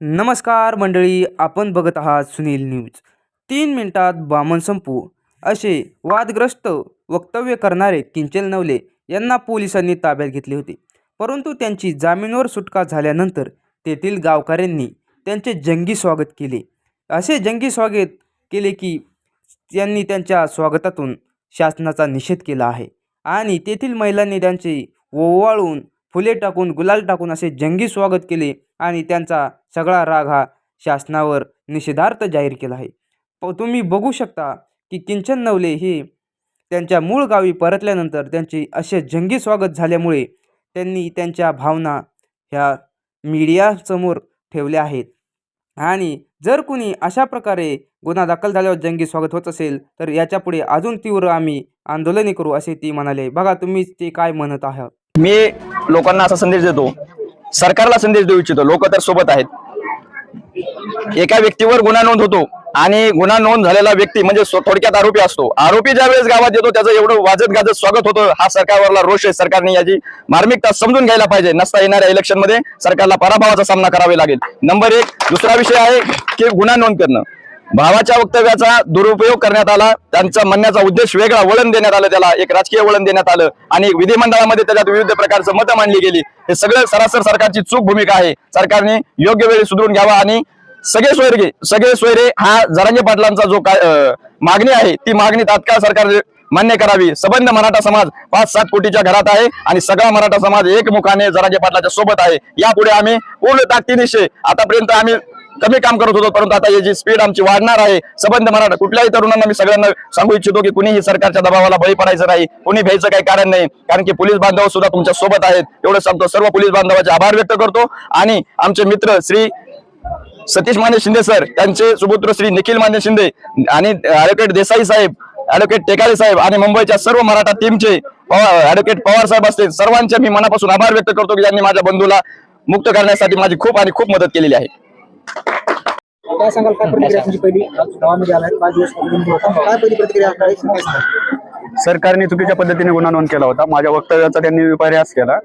नमस्कार मंडळी आपण बघत आहात सुनील न्यूज. तीन मिनिटात बामण संपू. असे वादग्रस्त वक्तव्य करणारे किंचल नवले यांना पोलिसांनी ताब्यात घेतले होते. परंतु त्यांची जामीनवर सुटका झाल्यानंतर तेथील गावकऱ्यांनी त्यांचे जंगी स्वागत केले. असे जंगी स्वागत केले की त्यांनी त्यांच्या स्वागतातून शासनाचा निषेध केला आहे आणि तेथील महिलांनी त्यांचे ओवाळून फुले टाकून गुलाल टाकून असे जंगी स्वागत केले आणि त्यांचा सगळा राग हा शासनावर निषेधार्थ जाहीर केला आहे. प तुम्ही बघू शकता की किंचन नवले हे त्यांच्या मूळ गावी परतल्यानंतर त्यांचे असे जंगी स्वागत झाल्यामुळे त्यांनी त्यांच्या भावना ह्या मीडियासमोर ठेवल्या आहेत. आणि जर कुणी अशा प्रकारे गुन्हा दाखल झाल्यावर जंगी स्वागत होत असेल तर याच्यापुढे अजून तीव्र आम्ही आंदोलने करू असे ती म्हणाले. बघा तुम्ही ते काय म्हणत आहात? मी लोकांना असा संदेश देतो सरकारला संदेश देऊ इच्छितो लोक तर सोबत आहेत. एका व्यक्तीवर गुन्हा नोंद होतो आणि गुन्हा नोंद झालेला व्यक्ती म्हणजे थोडक्यात आरोपी असतो. आरोपी ज्या वेळेस गावात येतो त्याचं एवढं वाजत गाजत स्वागत होतं. हा सरकारवरला रोष आहे. सरकारने याची मार्मिकता समजून घ्यायला पाहिजे. नसता येणाऱ्या इलेक्शनमध्ये सरकारला पराभवाचा सामना करावा लागेल. नंबर एक दुसरा विषय आहे की गुन्हा नोंद करणं. भावाच्या वक्तव्याचा दुरुपयोग करण्यात आला. त्यांचा म्हणण्याचा उद्देश वेगळा वळण देण्यात आलं त्याला. एक राजकीय वळण देण्यात आलं. आणि विधिमंडळामध्ये त्याच्यात विविध प्रकारचं मतं मांडली गेली. हे सगळं सरासर सरकारची चूक भूमिका आहे. सरकारने योग्य वेळी सुधरून घ्यावा आणि सगळे सोयरे सगळे सोयरे हा जरांगे पाटलांचा जो काय मागणी आहे ती मागणी तात्काळ सरकार मान्य करावी. सबंध मराठा समाज पाच सात कोटीच्या घरात आहे आणि सगळा मराठा समाज एकमुखाने जरांगे पाटलाच्या सोबत आहे. यापुढे आम्ही पूर्ण ताकदीनिशे आतापर्यंत आम्ही कमी काम करत होतो परंतु आता याची स्पीड आमची वाढणार आहे सबंध मराठा कुठल्याही तरुणांना मी सगळ्यांना सांगू इच्छितो की कुणीही सरकारच्या दबावाला बळी पडायचं नाही कुणी भ्यायचं काही कारण नाही कारण की पोलीस बांधव सुद्धा तुमच्यासोबत आहेत. एवढं सांगतो सर्व पोलीस बांधवाचे आभार व्यक्त करतो. आणि आमचे मित्र श्री सतीश माने शिंदे सर त्यांचे सुपुत्र श्री निखिल माने शिंदे आणि ऍडव्होकेट देसाई साहेब ऍडव्होकेट टेकाळे साहेब आणि मुंबईच्या सर्व मराठा टीमचे ऍडव्होकेट पवार साहेब असतील सर्वांचे मी मनापासून आभार व्यक्त करतो की त्यांनी माझ्या बंधूला मुक्त करण्यासाठी माझी खूप आणि खूप मदत केलेली आहे. काय सांगाल? काय प्रतिक्रिया तुमची पहिली? आज गावामध्ये आलाय. पाच दिवस होता. काय पहिली प्रतिक्रिया काय काय सांगाल? सरकारने चुकीच्या पद्धतीने गुन्हा नोंद केला होता. माझ्या वक्तव्याचा त्यांनी विपर्यास केला.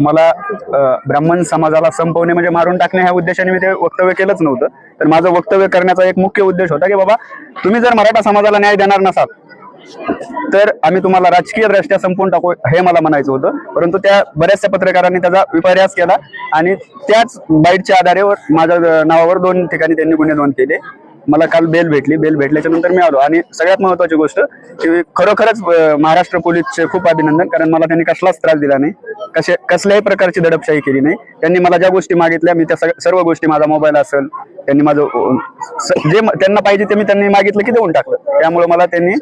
मला अ, ब्राह्मण समाजाला संपवणे म्हणजे मारून टाकणे ह्या उद्देशाने मी ते वक्तव्य केलंच नव्हतं. तर माझं वक्तव्य करण्याचा एक मुख्य उद्देश होता की बाबा तुम्ही जर मराठा समाजाला न्याय देणार नसाल तर आम्ही तुम्हाला राजकीय दृष्ट्या संपवून टाकू हे मला म्हणायचं होतं. परंतु त्या बऱ्याचशा पत्रकारांनी त्याचा विपर्यास केला आणि त्याच बाईटच्या आधारेवर माझ्या नावावर दोन ठिकाणी त्यांनी गुन्हे नोंद केले. मला काल बेल भेटली. बेल भेटल्याच्या नंतर मी आलो. आणि सगळ्यात महत्वाची गोष्ट की खरोखरच महाराष्ट्र पोलीसचे खूप अभिनंदन कारण मला त्यांनी कसलाच त्रास दिला नाही. कसे कसल्याही प्रकारची दडपशाही केली नाही. त्यांनी मला ज्या गोष्टी मागितल्या मी त्या सर्व गोष्टी माझा मोबाईल असेल त्यांनी माझं स- जे त्यांना पाहिजे ते मी त्यांनी मागितलं की देऊन टाकलं. त्यामुळे मला त्यांनी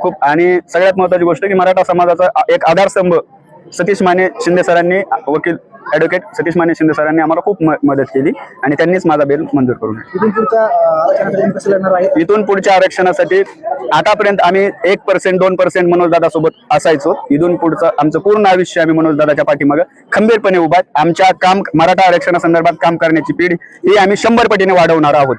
खूप आणि सगळ्यात महत्वाची गोष्ट की मराठा समाजाचा एक आधारस्तंभ सतीश माने शिंदे सरांनी वकील ऍडव्होकेट सतीश माने शिंदे सरांनी आम्हाला खूप मदत केली आणि त्यांनीच माझा बेल मंजूर करून. इथून पुढच्या आरक्षणासाठी कसं लढणार आहे इथून पुढच्या आरक्षणासाठी आतापर्यंत आम्ही एक पर्सेंट दोन पर्सेंट मनोजदादा सोबत असायचो इथून पुढचं आमचं पूर्ण आयुष्य आम्ही मनोजदादाच्या पाठीमागे खंबीरपणे उभा. आमच्या काम मराठा आरक्षणासंदर्भात काम करण्याची पिढी ही आम्ही शंभर पटीने वाढवणार आहोत